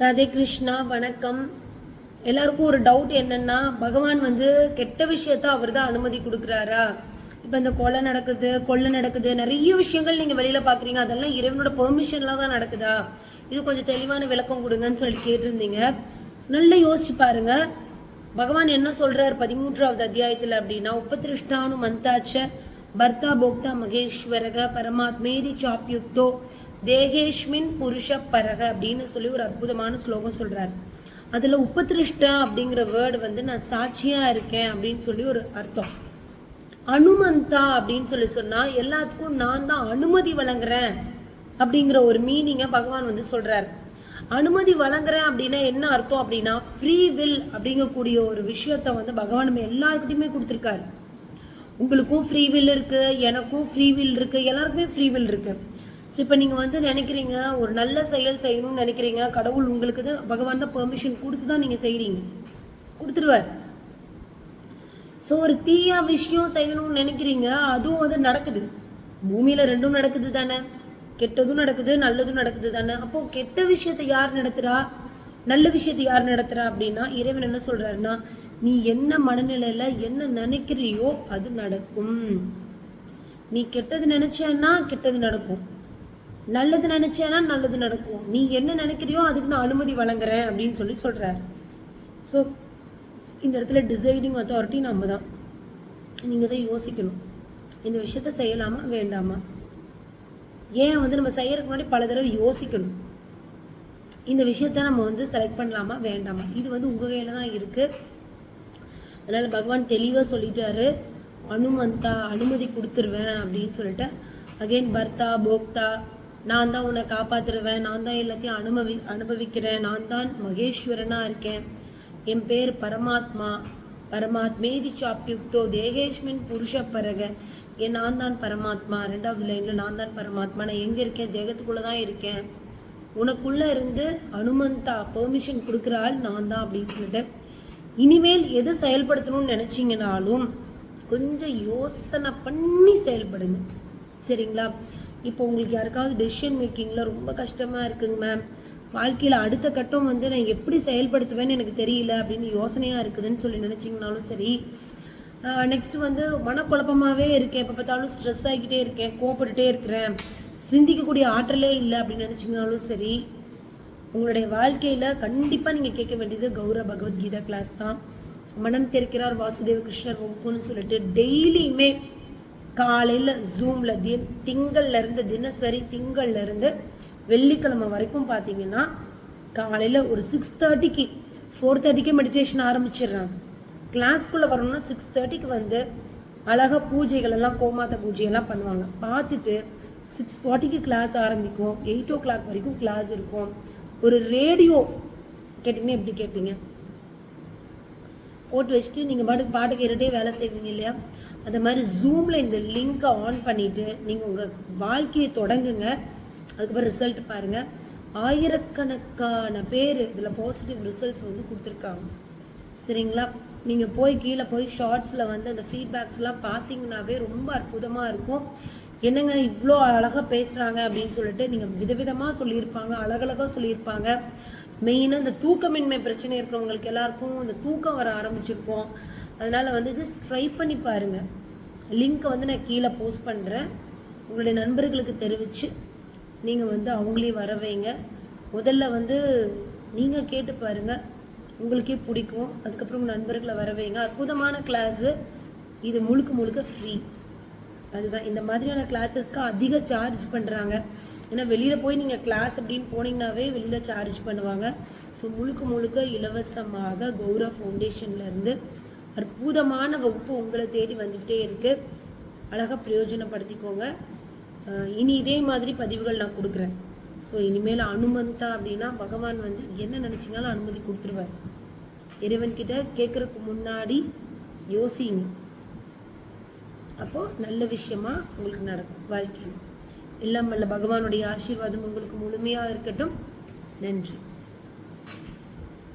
ராதே கிருஷ்ணா வணக்கம். எல்லாருக்கும் ஒரு டவுட் என்னன்னா பகவான் வந்து கெட்ட விஷயத்த அவர் தான் அனுமதி கொடுக்குறாரா? இப்போ இந்த கொலை நடக்குது கொள்ளை நடக்குது நிறைய விஷயங்கள் நீங்கள் வெளியில் பார்க்குறீங்க அதெல்லாம் இறைவனோட பெர்மிஷன்லாம் தான் நடக்குதா? இது கொஞ்சம் தெளிவான விளக்கம் கொடுங்கன்னு சொல்லி கேட்டிருந்தீங்க. நல்லா யோசிச்சு பாருங்க. பகவான் என்ன சொல்கிறார் பதிமூன்றாவது அத்தியாயத்தில் அப்படின்னா உபதிருஷ்டானு மந்தாச்ச பர்தா போக்தா மகேஸ்வரக பரமாத்மேதி சாப்யுக்தோ தேகேஷ்மின் புருஷ பரக அப்படின்னு சொல்லி ஒரு அற்புதமான ஸ்லோகம் சொல்கிறார் அதில் உபதிருஷ்டா அப்படிங்கிற வேர்டு வந்து நான் சாட்சியாக இருக்கேன் அப்படின்னு சொல்லி ஒரு அர்த்தம். அனுமந்தா அப்படின்னு சொல்லி சொன்னால் எல்லாத்துக்கும் நான் தான் அனுமதி வழங்குறேன் அப்படிங்கிற ஒரு மீனிங்கை பகவான் வந்து சொல்கிறார் அனுமதி வழங்குறேன் அப்படின்னா என்ன அர்த்தம் அப்படின்னா ஃப்ரீ வில் அப்படிங்கக்கூடிய ஒரு விஷயத்த வந்து பகவான் நம்ம எல்லாருக்கிட்டையுமே கொடுத்துருக்காரு. உங்களுக்கும் ஃப்ரீ வில் இருக்குது எனக்கும் ஃப்ரீ வில் இருக்குது எல்லாருக்குமே ஃப்ரீ வில் இருக்குது ஸோ இப்போ நீங்கள் வந்து நினைக்கிறீங்க ஒரு நல்ல செயல் செய்யணும்னு நினைக்கிறீங்க கடவுள் உங்களுக்கு தான் பகவான் தான் பெர்மிஷன் கொடுத்து தான் நீங்கள் செய்கிறீங்க கொடுத்துருவார். ஸோ ஒரு தீய விஷயம் செய்யணும்னு நினைக்கிறீங்க அதுவும் வந்து நடக்குது. பூமியில் ரெண்டும் நடக்குது தானே. கெட்டதும் நடக்குது நல்லதும் நடக்குது தானே. அப்போது கெட்ட விஷயத்தை யார் நடத்துகிறா நல்ல விஷயத்தை யார் நடத்துகிறா அப்படின்னா இறைவன் என்ன சொல்கிறாருன்னா நீ என்ன மனநிலையில் என்ன நினைக்கிறியோ அது நடக்கும். நீ கெட்டது நினச்சேன்னா கெட்டது நடக்கும். நல்லது நினைச்சேன்னா நல்லது நடக்கும். நீ என்ன நினைக்கிறியோ அதுக்கு நான் அனுமதி வழங்குறேன் அப்படின்னு சொல்லி சொல்கிறார் ஸோ இந்த இடத்துல டிசைடிங் அத்தாரிட்டி நம்ம தான் நீங்கள் தான் யோசிக்கணும். இந்த விஷயத்த செய்யலாமா வேண்டாமா? ஏன் வந்து நம்ம செய்யறதுக்கு முன்னாடி பல தடவை யோசிக்கணும். இந்த விஷயத்த நம்ம வந்து செலக்ட் பண்ணலாமா வேண்டாமா? இது வந்து உங்கள் கையில் தான் இருக்குது அதனால் பகவான் தெளிவாக சொல்லிட்டாரு. அனுமந்தா அனுமதி கொடுத்துருவேன் அப்படின்னு சொல்லிட்டு அகைன் பர்த்தா போக்தா நான் தான் உன்னை காப்பாற்றுருவேன் நான் தான் எல்லாத்தையும் அனுபவி அனுபவிக்கிறேன் நான் தான் மகேஸ்வரனாக இருக்கேன். என் பேர் பரமாத்மா. பரமாத்மேதி சாப்யுக்தோ தேகேஷ்மின் புருஷ பரக. என் நான் தான் பரமாத்மா. ரெண்டாவது லைனில் நான் தான் பரமாத்மா. நான் எங்கே இருக்கேன்? தேகத்துக்குள்ளே தான் இருக்கேன். உனக்குள்ளே இருந்து அனுமந்தா பெர்மிஷன் கொடுக்குற ஆள் நான் தான் அப்படின்னு சொல்லிட்டு இனிமேல் எது செயல்படுத்தணும்னு நினச்சிங்கனாலும் கொஞ்சம் யோசனை பண்ணி செயல்படுங்க. சரிங்களா? இப்போ உங்களுக்கு யாருக்காவது டெசிஷன் மேக்கிங்கில் ரொம்ப கஷ்டமாக இருக்குங்க மேம் வாழ்க்கையில் அடுத்த கட்டம் வந்து நான் எப்படி செயல்படுத்துவேன்னு எனக்கு தெரியல அப்படின்னு யோசனையாக இருக்குதுன்னு சொல்லி நினச்சிங்கனாலும் சரி. நெக்ஸ்ட்டு வந்து மனக்குழப்பமாகவே இருக்கேன். எப்போ பார்த்தாலும் ஸ்ட்ரெஸ் ஆகிக்கிட்டே இருக்கேன். கோப்பட்டுட்டே இருக்கிறேன். சிந்திக்கக்கூடிய ஆற்றலே இல்லை அப்படின்னு நினச்சிங்கனாலும் சரி. உங்களுடைய வாழ்க்கையில் கண்டிப்பாக நீங்கள் கேட்க வேண்டியது கௌரவ பகவத்கீதா கிளாஸ் தான். மனம் தெரிக்கிறார் வாசுதேவ கிருஷ்ணர் ஒப்புன்னு சொல்லிட்டு டெய்லியுமே காலையில் ஜூமில் தி திங்கள்லேருந்து தினசரி திங்கள்லேருந்து வெள்ளிக்கிழமை வரைக்கும் பார்த்தீங்கன்னா காலையில் ஒரு சிக்ஸ் தேர்ட்டிக்கு ஃபோர் தேர்ட்டிக்கே மெடிடேஷன் ஆரம்பிச்சிடுறாங்க. கிளாஸ்க்குள்ளே வரணும்னா சிக்ஸ் தேர்ட்டிக்கு வந்து அழகாக பூஜைகள் எல்லாம் கோமாத்த பூஜையெல்லாம் பண்ணுவாங்க. பார்த்துட்டு சிக்ஸ் ஃபார்ட்டிக்கு கிளாஸ் ஆரம்பிக்கும். எயிட் ஓ கிளாக் வரைக்கும் கிளாஸ் இருக்கும். ஒரு ரேடியோ கேட்டிங்கன்னா எப்படி கேட்பீங்க போட்டு வச்சுட்டு நீங்கள் பாட்டுக்கு பாட்டு கேட்டுகிட்டே வேலை செய்வீங்க இல்லையா? அந்த மாதிரி ஜூமில் இந்த லிங்க்கை ஆன் பண்ணிவிட்டு நீங்கள் உங்கள் வாழ்க்கையை தொடங்குங்க. அதுக்கப்புறம் ரிசல்ட் பாருங்கள் ஆயிரக்கணக்கான பேர் இதில் பாசிட்டிவ் ரிசல்ட்ஸ் வந்து கொடுத்துருக்காங்க. சரிங்களா? நீங்கள் போய் கீழே போய் ஷார்ட்ஸில் வந்து அந்த ஃபீட்பேக்ஸ்லாம் பார்த்தீங்கன்னாவே ரொம்ப அற்புதமாக இருக்கும். என்னங்க இவ்வளோ அழகாக பேசுகிறாங்க அப்படின்னு சொல்லிட்டு நீங்கள் விதவிதமாக சொல்லியிருப்பாங்க அழகழகாக சொல்லியிருப்பாங்க. மெயினாக இந்த தூக்கமின்மை பிரச்சனை இருக்கிறவங்களுக்கு எல்லாருக்கும் இந்த தூக்கம் வர ஆரம்பிச்சிருக்கோம். அதனால் வந்து ஜஸ்ட் ட்ரை பண்ணி பாருங்கள் லிங்க்கை வந்து நான் கீழே போஸ்ட் பண்ணுறேன் உங்களுடைய நண்பர்களுக்கு தெரிவித்து நீங்கள் வந்து அவங்களையும் வர வைங்க. முதல்ல வந்து நீங்கள் கேட்டு பாருங்கள் உங்களுக்கே பிடிக்கும். அதுக்கப்புறம் உங்கள் நண்பர்களை வர வைங்க. அற்புதமான கிளாஸு இது. முழுக்க முழுக்க ஃப்ரீ அதுதான். இந்த மாதிரியான கிளாஸஸ்க்கு அதிக சார்ஜ் பண்ணுறாங்க ஏன்னா வெளியில் போய் நீங்கள் கிளாஸ் அப்படின்னு போனீங்கன்னாவே வெளியில் சார்ஜ் பண்ணுவாங்க. ஸோ முழுக்க முழுக்க இலவசமாக கௌரவ ஃபவுண்டேஷன்லேருந்து அற்புதமான வகுப்பு உங்களை தேடி வந்துக்கிட்டே இருக்குது அழகாக பிரயோஜனப்படுத்திக்கோங்க. இனி இதே மாதிரி பதிவுகள் நான் கொடுக்குறேன். ஸோ இனிமேல் அனுமந்தா அப்படின்னா பகவான் வந்து என்ன நினச்சிங்கனாலும் அனுமதி கொடுத்துருவார். இறைவன்கிட்ட கேட்குறதுக்கு முன்னாடி யோசிங்க அப்போது நல்ல விஷயமா உங்களுக்கு நடக்கும் வாழ்க்கையில். எல்லாம் வல்ல பகவானுடைய ஆசீர்வாதம் உங்களுக்கு முழுமையாக இருக்கட்டும். நன்றி.